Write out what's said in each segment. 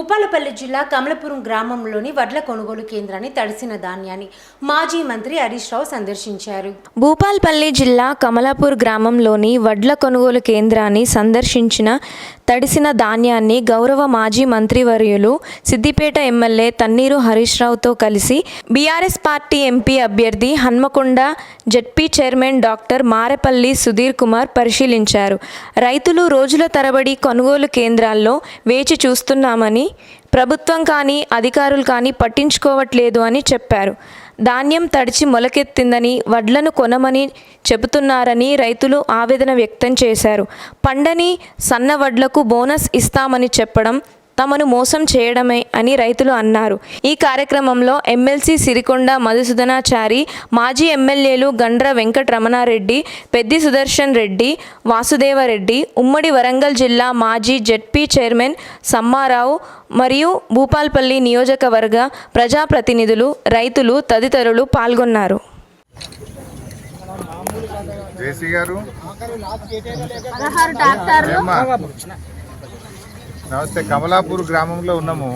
భూపాలపల్లి జిల్లా కమలపురం గ్రామంలోని వడ్ల కొనుగోలు కేంద్రాన్ని తడిసిన ధాన్యాన్ని మాజీ మంత్రి హరీష్ రావు సందర్శించారు. భూపాల్పల్లి జిల్లా కమలాపూర్ గ్రామంలోని వడ్ల కొనుగోలు కేంద్రాన్ని సందర్శించిన తడిసిన ధాన్యాన్ని గౌరవ మాజీ మంత్రివర్యులు సిద్దిపేట ఎమ్మెల్యే తన్నీరు హరీష్ రావుతో కలిసి బీఆర్ఎస్ పార్టీ ఎంపీ అభ్యర్థి Hanmakonda ZP chairman doctor Marepalli Sudheer Kumar పరిశీలించారు. రైతులు రోజుల తరబడి కొనుగోలు కేంద్రాల్లో వేచి చూస్తున్నామని ప్రభుత్వం కానీ అధికారులు కానీ పట్టించుకోవట్లేదు అని చెప్పారు. ధాన్యం తడిచి మొలకెత్తిందని వడ్లను కొనమని చెబుతున్నారని రైతులు ఆవేదన వ్యక్తం చేశారు. పండని సన్న వడ్లకు బోనస్ ఇస్తామని చెప్పడం తమను మోసం చేయడమే అని రైతులు అన్నారు. ఈ కార్యక్రమంలో ఎమ్మెల్సీ సిరికొండ మధుసూదనాచారి మాజీ ఎమ్మెల్యేలు గండ్ర వెంకటరమణారెడ్డి పెద్ది సుదర్శన్ రెడ్డి వాసుదేవరెడ్డి ఉమ్మడి వరంగల్ జిల్లా మాజీ జెడ్పీ చైర్మన్ సమ్మారావు మరియు భూపాల్పల్లి నియోజకవర్గ ప్రజాప్రతినిధులు రైతులు తదితరులు పాల్గొన్నారు. జేసీ గారు. పదహారు ఏమ్మా? నమస్తే కమలాపూర్ గ్రామంలో ఉన్నాము.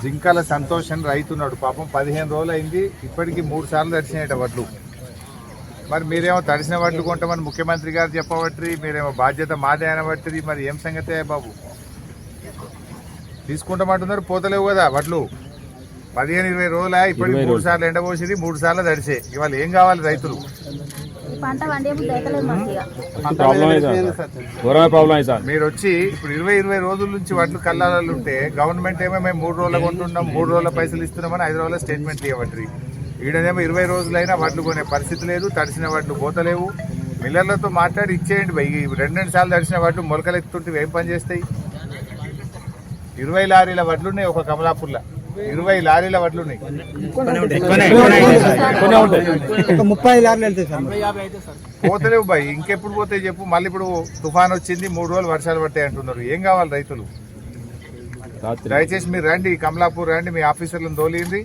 జింకల సంతోష్ అని రైతు ఉన్నాడు పాపం పదిహేను రోజులు అయింది ఇప్పటికి మూడు సార్లు తడిచినాయట వడ్లు. మరి మీరేమో తడిసిన వడ్లు కొంటామని ముఖ్యమంత్రి గారు చెప్పబట్టి మీరేమో బాధ్యత మాదే అనబట్టి మరి ఏం సంగతే బాబు? తీసుకుంటామంటున్నారు పోతలేవు కదా వడ్లు. పదిహేను ఇరవై రోజుల ఇప్పటికి మూడు సార్లు ఎండబోసింది మూడు సార్లు తడిసే. ఇవాళ ఏం కావాలి రైతులు? పంట వండే ప్రాబ్లం ఘోరమైన ప్రాబ్లం మీరు వచ్చి ఇప్పుడు ఇరవై ఇరవై రోజుల నుంచి వడ్లు కల్లాలు ఉంటే గవర్నమెంట్ ఏమో మేము మూడు రోజులు కొంటున్నాం మూడు రోజుల పైసలు ఇస్తున్నామని ఐదు రోజుల స్టేట్మెంట్ ఇవ్వట్రి. ఈడనేమో ఇరవై రోజులైనా వడ్లు కొనే పరిస్థితి లేదు తడిసిన వడ్లు పోతలేవు. మిల్లర్లతో మాట్లాడి ఇచ్చేయండి భయ్ రెండు రెండు సార్లు తడిసిన వడ్లు మొలకలు ఎత్తుంటే ఏం పని చేస్తాయి? ఇరవై లారీల వడ్లున్నాయి ఒక కమలాపూర్లో. ఇరవై లారీల ఉంటాయి ఒక ముప్పై లారీలు వెళ్తాయి సార్. మరి. పోతలేవు భయ్ ఇంకెప్పుడు పోతాయి చెప్పు. మళ్ళీ ఇప్పుడు తుఫాన్ వచ్చింది మూడు రోజులు వర్షాలు పట్టాయి అంటున్నారు. ఏం కావాలి రైతులు? దయచేసి మీరు రండి కమలాపూర్ రండి మీ ఆఫీసర్లను తోలింది.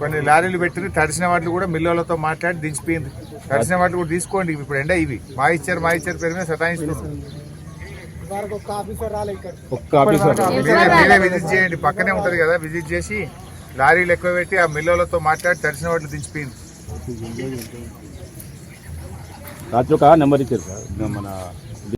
కొన్ని లారీలు పెట్టింది తడిసిన వాటిని కూడా మిల్లర్లతో మాట్లాడి దించిపోయింది. తడిసిన వాటిని కూడా తీసుకోండి ఇప్పుడు ఎండ ఇవి. మా ఇచ్చారు మా ఇచ్చారు పేరు మీద సతాయిస్తున్నారు. ఒక్క ఆఫీసర్ మీరే మీరే విజిట్ చేయండి. పక్కనే ఉంటది కదా విజిట్ చేసి లారీలు ఎక్కువ పెట్టి ఆ మిల్లర్లతో మాట్లాడి తడిసిన వాటిని దించిపోయింది రాత్రి ఒక నెంబర్ ఇచ్చారు సార్. మన